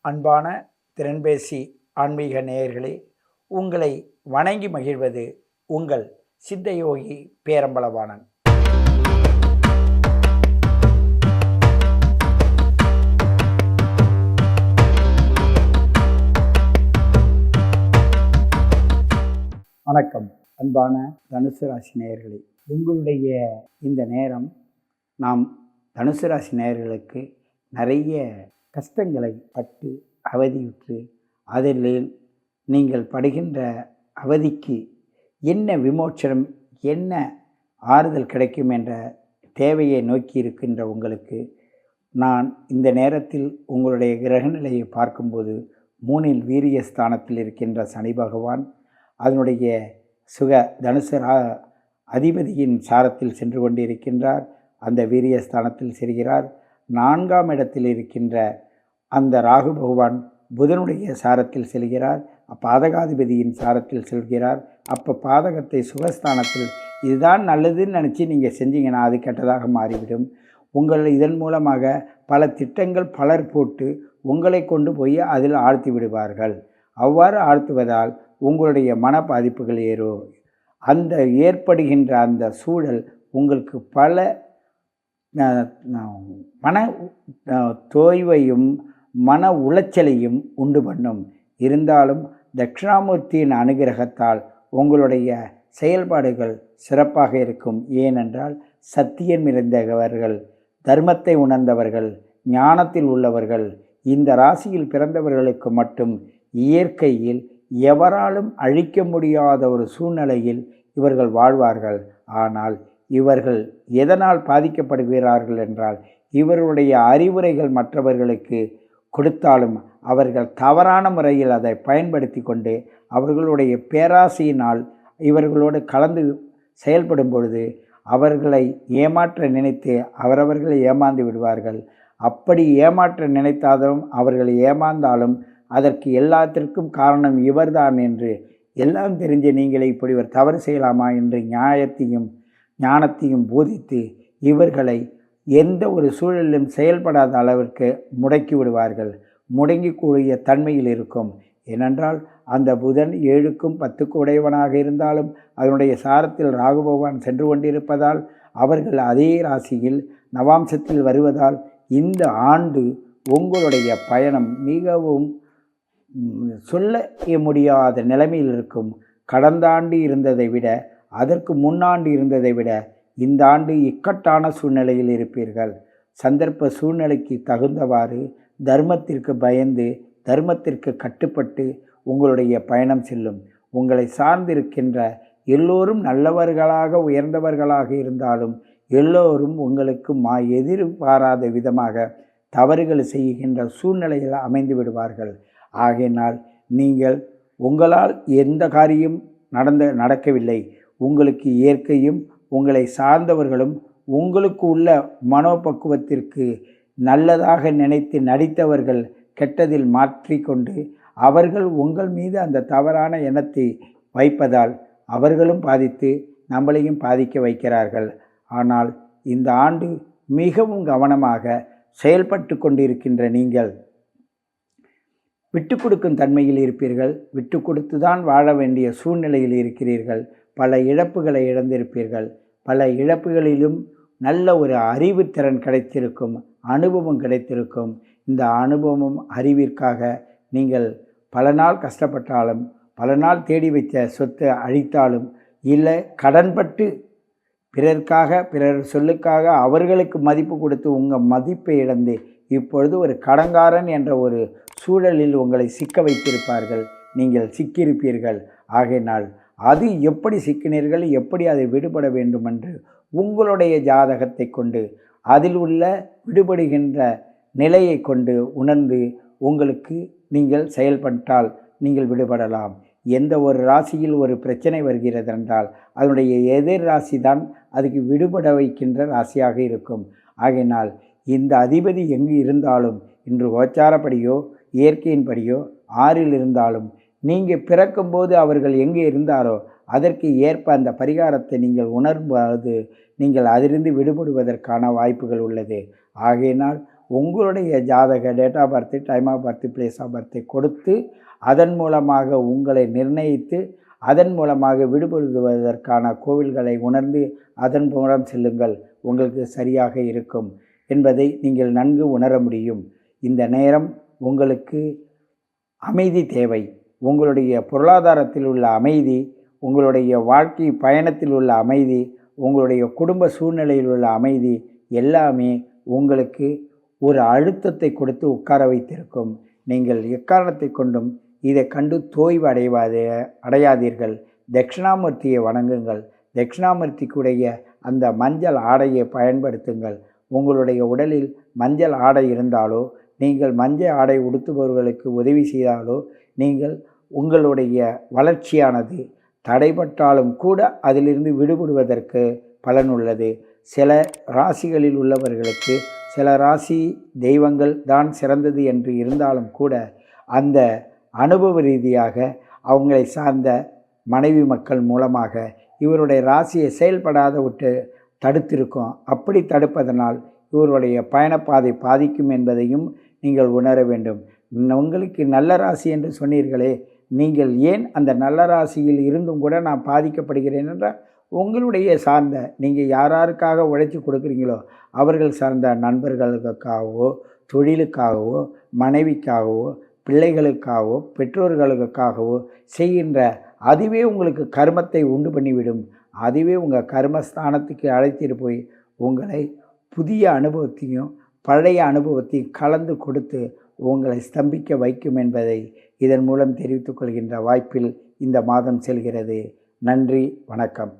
அன்பான திறன்பேசி ஆன்மீக நேயர்களே உங்களை வணங்கி மகிழ்வது உங்கள் சித்தயோகி பேரம்பலவாணன். வணக்கம். அன்பான தனுசு ராசி நேயர்களே உங்களுடைய இந்த நேரம் நாம் தனுசு ராசி நேயர்களுக்கு நிறைய கஷ்டங்களை பட்டு அவதியுற்று அதில் நீங்கள் படுகின்ற அவதிக்கு என்ன விமோச்சனம் என்ன ஆறுதல் கிடைக்கும் என்ற தேவையை நோக்கி இருக்கின்ற உங்களுக்கு நான் இந்த நேரத்தில் உங்களுடைய கிரகநிலையை பார்க்கும்போது மூணில் வீரிய ஸ்தானத்தில் இருக்கின்ற சனி பகவான் அதனுடைய சுக தனுசு அதிபதியின் சாரத்தில் சென்று கொண்டிருக்கின்றார். அந்த வீரிய ஸ்தானத்தில் செல்கிறார். நான்காம் இடத்தில் இருக்கின்ற அந்த ராகு பகவான் புதனுடைய சாரத்தில் செல்கிறார் பாதகாதிபதியின் சாரத்தில் செல்கிறார். அப்போ பாதகத்தை சுகஸ்தானத்தில் இதுதான் நல்லதுன்னு நினச்சி நீங்கள் செஞ்சீங்கன்னா அது கெட்டதாக மாறிவிடும். உங்கள் இதன் மூலமாக பல திட்டங்கள் பலர் போட்டு உங்களை கொண்டு போய் அதில் ஆழ்த்தி விடுவார்கள். அவ்வாறு ஆழ்த்துவதால் உங்களுடைய மன பாதிப்புகள் ஏறும். அந்த ஏற்படுகின்ற அந்த சூழல் உங்களுக்கு பல மன தோய்வையும் மன உளைச்சலையும் உண்டு பண்ணும். இருந்தாலும் தட்சிணாமூர்த்தியின் அனுகிரகத்தால் உங்களுடைய செயல்பாடுகள் சிறப்பாக இருக்கும். ஏனென்றால் சத்தியம் நிறைந்தவர்கள் தர்மத்தை உணர்ந்தவர்கள் ஞானத்தில் உள்ளவர்கள் இந்த ராசியில் பிறந்தவர்களுக்கு மட்டும் இயற்கையில் எவராலும் அழிக்க முடியாத ஒரு சூழ்நிலையில் இவர்கள் வாழ்வார்கள். ஆனால் இவர்கள் எதனால் பாதிக்கப்படுகிறார்கள் என்றால் இவருடைய அறிவுரைகள் மற்றவர்களுக்கு கொடுத்தாலும் அவர்கள் தவறான முறையில் அதை பயன்படுத்தி கொண்டு அவர்களுடைய பேராசையினால் இவர்களோடு கலந்து செயல்படும் பொழுது அவர்களை ஏமாற்ற நினைத்து அவரவர்களை ஏமாந்து விடுவார்கள். அப்படி ஏமாற்ற நினைத்தாலும் அவர்கள் ஏமாந்தாலும் அதற்கு எல்லாத்திற்கும் காரணம் இவர்தான் என்று எல்லாம் தெரிஞ்ச நீங்களே இப்படி ஒரு தவறு செய்யலாமா என்று நியாயத்தையும் ஞானத்தையும் போதித்து இவர்களை எந்த ஒரு சூழலிலும் செயல்படாத அளவிற்கு முடக்கி விடுவார்கள். முடங்கிக்கூடிய தன்மையில் இருக்கும். ஏனென்றால் அந்த புதன் ஏழுக்கும் பத்துக்கு உடையவனாக இருந்தாலும் அதனுடைய சாரத்தில் ராகு பகவான் சென்று கொண்டிருப்பதால் அவர்கள் அதே ராசியில் நவாம்சத்தில் வருவதால் இந்த ஆண்டு உங்களுடைய பயணம் மிகவும் சொல்ல முடியாத நிலைமையில் இருக்கும். கடந்த ஆண்டு இருந்ததை விட அதற்கு முன்னாண்டு இருந்ததை விட இந்த ஆண்டு இக்கட்டான சூழ்நிலையில் இருப்பீர்கள். சந்தர்ப்ப சூழ்நிலைக்கு தகுந்தவாறு தர்மத்திற்கு பயந்து தர்மத்திற்கு கட்டுப்பட்டு உங்களுடைய பயணம் செல்லும். உங்களை சார்ந்திருக்கின்ற எல்லோரும் நல்லவர்களாக உயர்ந்தவர்களாக இருந்தாலும் எல்லோரும் உங்களுக்கு மா எதிர்பாராத விதமாக தவறுகள் செய்கின்ற சூழ்நிலையில் அமைந்து விடுவார்கள். ஆகையினால் நீங்கள் உங்களால் எந்த காரியம் நடந்த நடக்கவில்லை. உங்களுக்கு இயற்கையும் உங்களை சார்ந்தவர்களும் உங்களுக்கு உள்ள மனோபக்குவத்திற்கு நல்லதாக நினைத்து நடித்தவர்கள் கெட்டதில் மாற்றிக்கொண்டு அவர்கள் உங்கள் மீது அந்த தவறான எண்ணத்தை வைப்பதால் அவர்களும் பாதித்து நம்மளையும் பாதிக்க வைக்கிறார்கள். ஆனால் இந்த ஆண்டு மிகவும் கவனமாக செயல்பட்டு கொண்டிருக்கின்ற நீங்கள் விட்டு கொடுக்கும் தன்மையில் இருப்பீர்கள். விட்டு கொடுத்து தான் வாழ வேண்டிய சூழ்நிலையில் இருக்கிறீர்கள். பல இழப்புகளை இழந்திருப்பீர்கள். பல இழப்புகளிலும் நல்ல ஒரு அறிவுத்திறன் கிடைத்திருக்கும் அனுபவம் கிடைத்திருக்கும். இந்த அனுபவமும் அறிவிற்காக நீங்கள் பல நாள் கஷ்டப்பட்டாலும் பல நாள் தேடி வைத்த சொத்தை அழித்தாலும் இல்லை கடன்பட்டு பிறருக்காக பிறர் சொல்லுக்காக அவர்களுக்கு மதிப்பு கொடுத்து உங்கள் மதிப்பை இழந்து இப்பொழுது ஒரு கடங்காரன் என்ற ஒரு சூழலில் உங்களை சிக்க வைத்திருப்பார்கள். நீங்கள் சிக்கியிருப்பீர்கள். ஆகையினால் அது எப்படி சிக்கினீர்கள் எப்படி அதை விடுபட வேண்டும் என்று உங்களுடைய ஜாதகத்தை கொண்டு அதில் உள்ள விடுபடுகின்ற நிலையை கொண்டு உணர்ந்து உங்களுக்கு நீங்கள் செயல்பட்டால் நீங்கள் விடுபடலாம். எந்த ஒரு ராசியில் ஒரு பிரச்சனை வருகிறது என்றால் அதனுடைய எதிர் ராசி தான் அதுக்கு விடுபட வைக்கின்ற ராசியாக இருக்கும். ஆகையினால் இந்த அதிபதி எங்கு இருந்தாலும் இன்று கோச்சாரப்படியோ இயற்கையின்படியோ ஆறில் இருந்தாலும் நீங்கள் பிறக்கும்போது அவர்கள் எங்கே இருந்தாரோ அதற்கு ஏற்ப அந்த பரிகாரத்தை நீங்கள் உணரும்போது நீங்கள் அதிலிருந்து விடுபடுவதற்கான வாய்ப்புகள் உள்ளது. ஆகையினால் உங்களுடைய ஜாதக date of birth time of birth place of பர்த்தை கொடுத்து அதன் மூலமாக உங்களை நிர்ணயித்து அதன் மூலமாக விடுபடுவதற்கான கோவில்களை உணர்ந்து அதன் மூலம் செல்லுங்கள். உங்களுக்கு சரியாக இருக்கும் என்பதை நீங்கள் நன்கு உணர முடியும். இந்த நேரம் உங்களுக்கு அமைதி தேவை. உங்களுடைய பொருளாதாரத்தில் உள்ள அமைதி உங்களுடைய வாழ்க்கை பயணத்தில் உள்ள அமைதி உங்களுடைய குடும்ப சூழ்நிலையில் உள்ள அமைதி எல்லாமே உங்களுக்கு ஒரு அழுத்தத்தை கொடுத்து உட்கார வைத்திருக்கும். நீங்கள் எக்காரணத்தை கொண்டும் இதை கண்டு தோய்வு அடைவாத அடையாதீர்கள். தட்சிணாமூர்த்தியை வணங்குங்கள். தட்சிணாமூர்த்திக்குடைய அந்த மஞ்சள் ஆடையை பயன்படுத்துங்கள். உங்களுடைய உடலில் மஞ்சள் ஆடை இருந்தாலோ நீங்கள் மஞ்சள் ஆடை உடுத்துபவர்களுக்கு உதவி செய்தாலோ நீங்கள் உங்களுடைய வளர்ச்சியானது தடைபட்டாலும் கூட அதிலிருந்து விடுபடுவதற்கு பலன் உள்ளது சில ராசிகளில் உள்ளவர்களுக்கு சில ராசி தெய்வங்கள் தான் சிறந்தது என்று இருந்தாலும் கூட அந்த அனுபவ ரீதியாக அவங்களை சார்ந்த மனைவி மக்கள் மூலமாக இவருடைய ராசியை செயல்படாத விட்டு தடுத்திருக்கும். அப்படி தடுப்பதனால் இவருடைய பயணப்பாதை பாதிக்கும் என்பதையும் நீங்கள் உணர வேண்டும். உங்களுக்கு நல்ல ராசி என்று சொன்னீர்களே நீங்கள் ஏன் அந்த நல்ல ராசியில் இருந்தும் கூட நான் பாதிக்கப்படுகிறேன் என்றால் உங்களுடைய சார்ந்த நீங்கள் யாராருக்காக உழைச்சி கொடுக்குறீங்களோ அவர்கள் சார்ந்த நண்பர்களுக்காகவோ தொழிலுக்காகவோ மனைவிக்காகவோ பிள்ளைகளுக்காகவோ பெற்றோர்களுக்காகவோ செய்கின்ற அதுவே உங்களுக்கு கர்மத்தை உண்டு பண்ணிவிடும். அதுவே உங்கள் கர்மஸ்தானத்துக்கு அழைத்திட்டு போய் உங்களை புதிய அனுபவத்தையும் பழைய அனுபவத்தையும் கலந்து கொடுத்து உங்களை ஸ்தம்பிக்க வைக்கும் என்பதை இதன் மூலம் தெரிவித்துக் கொள்கின்ற வாய்ப்பில் இந்த மாதம் செல்கிறது. நன்றி வணக்கம்.